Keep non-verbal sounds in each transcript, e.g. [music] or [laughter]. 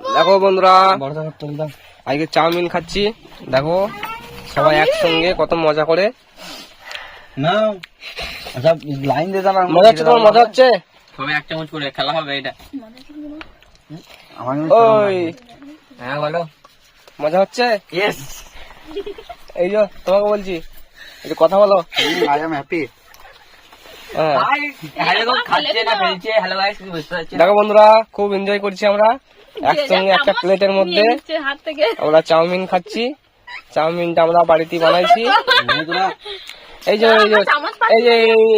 দেখো বন্ধুরা আজকে চাউমিন খাচ্ছি দেখো সবাই একসঙ্গে কত মজা করে না আচ্ছা লাইন দিয়ে দাও মজা হচ্ছে তোমার মজা হচ্ছে সবাই এক চামচ করে খেলা হবে এটা ওই হ্যাঁ বলো মজা হচ্ছে ইয়েস এই যে তোমাকে বলছি এই যে কথা বলো আই এম হ্যাপি হ্যাঁ হ্যালো খাচ্ছে না ফেলছে হ্যালো গাইস কি বুঝতে পারছি দেখো বন্ধুরা খুব এনজয় করছি আমরা [laughs] একসঙ্গে একটা প্লেটের মধ্যে আমরা চাউমিন খাচ্ছি। চাউমিনটা আমরা বাড়িতে বানাইছি। এই যে এই যে এই যে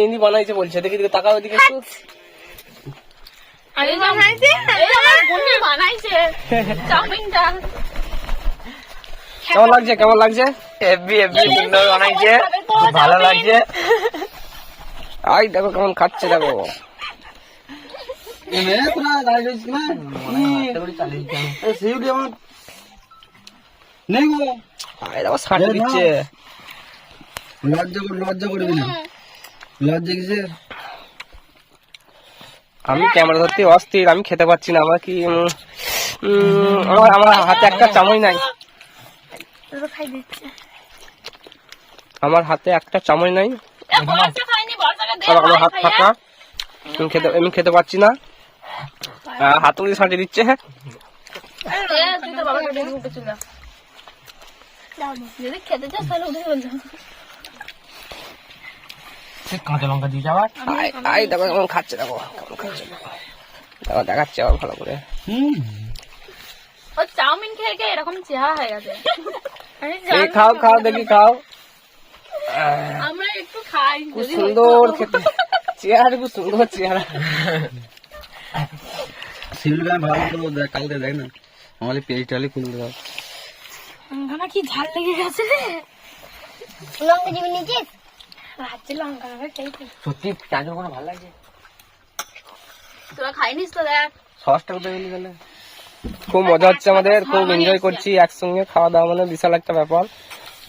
ইনি বানাইছে বলছে। দেখি দেখি তাকাও এদিকে একটু। আরে বানাইছে। এই আমার বোনই বানাইছে। চাউমিনটা। [laughs] কেমন লাগছে? কেমন লাগছে? সুন্দর বানাইছে। ভালো লাগছে। আই দেখো কেমন খাচ্ছে দেখো। আমি ক্যামেরা ধরতে অস্থির আমি খেতে পারছি না আমার কি আমার আমার হাতে একটা চামচ নাই। আমার হাতে একটা চামচ নাই। আমার হাত ফাঁকা। আমি খেতে আমি খেতে পারছি না। হাতুড়ি সাঁটে দিচ্ছে এ, তুই তো বাবাকে ডেকে উঠে চলে যা। যদি খেতে চাস তাহলে উঠে চলে যা। কাঁচা লঙ্কা দিয়ে যাবার আই আই দেখো কেমন খাচ্ছে দেখো কেমন খাচ্ছে। দেখো দেখো দেখাচ্ছে আবার ভালো করে। হুম। ও চাউমিন খেয়ে খেয়ে এরকম চেহারা হয়ে গেছে। আমি এই জানি খাও খাও দেখি খাও। আমরা একটু খাই খুব সুন্দর খেতে। চেহারা খুব সুন্দর চেহারা। [laughs] আমি ভালো করে দেখ কালকে দেখ না। আমাদের পেজ টালি খুলে দাও লঙ্কাটা কি ঝাল লেগে গেছে রে? লঙ্কা দিবি নিচিস রাজ্যে লঙ্কা খেয়েছি সত্যি চাঁচুর কোনো ভালো লাগছে? তোরা খাইনিস তো দেখ। সসটা কোথায় গেলে গেলে খুব মজা হচ্ছে আমাদের খুব এনজয় করছি একসঙ্গে খাওয়া দাওয়া মানে বিশাল একটা ব্যাপার।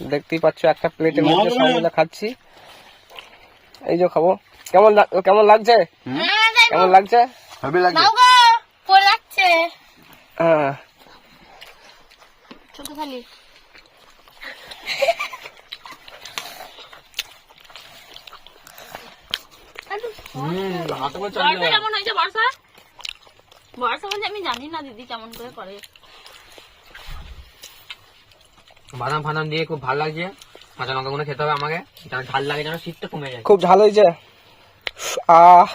দেখতেই পাচ্ছ একটা প্লেটের মধ্যে সব মিলে খাচ্ছি। এই যে খাব। কেমন লাগ- কেমন লাগছে? কেমন লাগছে? হবে লাগবে গো পড়ে যাচ্ছে। হ্যাঁ। ছোট বর্ষা কেমন হয়েছে বর্ষা? বর্ষা বলছে আমি জানি না দিদি কেমন করে করে। বাদাম ফাদাম দিয়ে খুব ভালো লাগছে। কাঁচা লঙ্কা গুলো খেতে হবে আমাকে। ঝাল লাগে যেন শীতটা কমে যায়। খুব ঝাল হয়েছে। আহ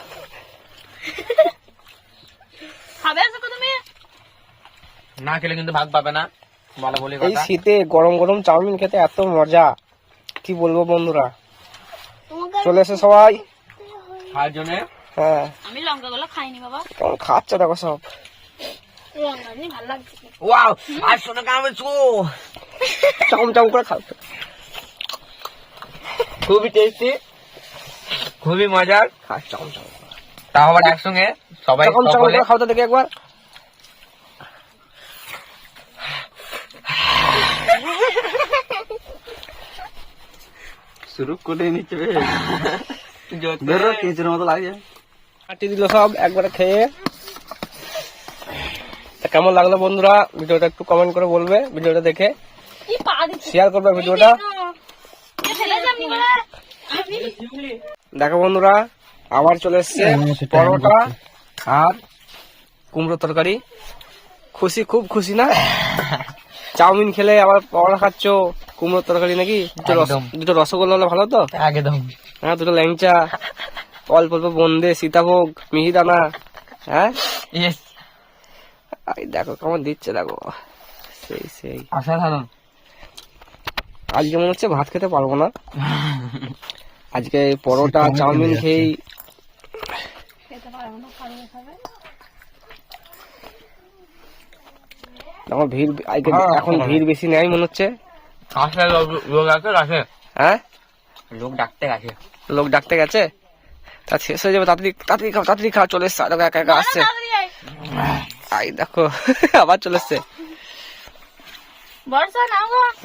খাবে আছো তুমি না খেলে কিন্তু ভাগ পাবে না ভালো বলে এই শীতে গরম গরম চাউমিন খেতে এত মজা কি বলব বন্ধুরা? চলে এসে সবাই। খাওয়ার জন্য হ্যাঁ। আমি খাইনি বাবা। কেমন খাচ্ছে দেখো সব। ওয়াও আর শোনো করে খুবই টেস্টি খুবই মজার। তাও আবার একসঙ্গে সবাই চাউম চাউম সকলে করে খাও তো একবার। শুরু করে নিচ্ছে বেরো কেঁচের মতো কাটি দিল সব একবারে খেয়ে। কেমন লাগল বন্ধুরা? ভিডিওটা একটু কমেন্ট করে বলবে ভিডিওটা দেখে। কি পা দিচ্ছে। শেয়ার করবে ভিডিওটা। দেখো। বন্ধুরা আবার চলে এসছে হ্যাঁ, পরোটা আর কুমড়ো তরকারি। খুশি খুব খুশি না? [laughs] চাউমিন খেলে আবার পরোটা খাচ্ছ কুমড়ো তরকারি নাকি? দুটো দুটো রসগোল্লা হলে ভালো তো? একদম। হ্যাঁ দুটো ল্যাংচা অল্প অল্প বন্দে সীতাভোগ মিহিদানা হ্যাঁ? দেখো কেমন দিচ্ছে দেখো। সেই সেই। অসাধারণ। আজকে মনে হচ্ছে ভাত খেতে পারব না। [laughs] আজকে পরোটা চাউমিন খেয়েই এখন ভিড় হ্যাঁ, এখন হ্যাঁ। ভিড় বেশি নেই মনে হচ্ছে। আসলে লোক- আছে আছে। হ্যাঁ? লোক ডাকতে আছে লোক ডাকতে গেছে? তা শেষ হয়ে যাবে তাড়াতাড়ি তাড়াতাড়ি খাও তাড়াতাড়ি খাও চলে এসছে দেখো একা একা আসছে। আই দেখো [laughs] আবার চলে এসছে।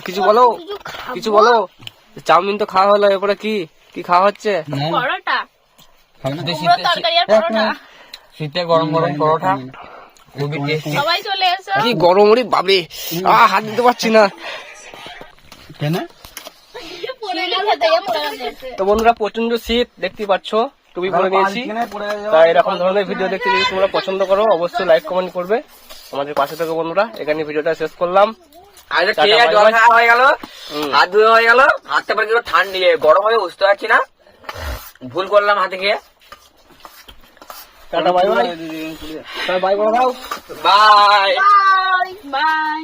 কিছু বলো কিছু বলো চাউমিন তো খাওয়া হলো এরপরে কি কি খাওয়া হচ্ছে? পরোটা। পরোটা। শীতে গরম গরম পরোটা। খুবই টেস্টি সবাই চলে এসো। কি গরম ওরে বাবরে আহ হাত দিতে পারছি না। কেন? তো বন্ধুরা প্রচণ্ড শীত দেখতেই পাচ্ছ? টুপি পরে নিয়েছি। এরকম ধরনের ভিডিও দেখতে যদি তোমরা পছন্দ করো অবশ্যই লাইক কমেন্ট করবে। আমাদের পাশে থেকে বন্ধুরা এখানে ভিডিওটা শেষ করলাম। জল খাওয়া হয়ে গেল। হাত ধুয়ে হয়ে গেল। হাতটা পরে কিন্তু ঠান্ডি গরম হয়ে বুঝতে পারছি না। ভুল করলাম হাতে খেয়ে। টাটা বাই বাই বাই বলে দাও বাই বাই বাই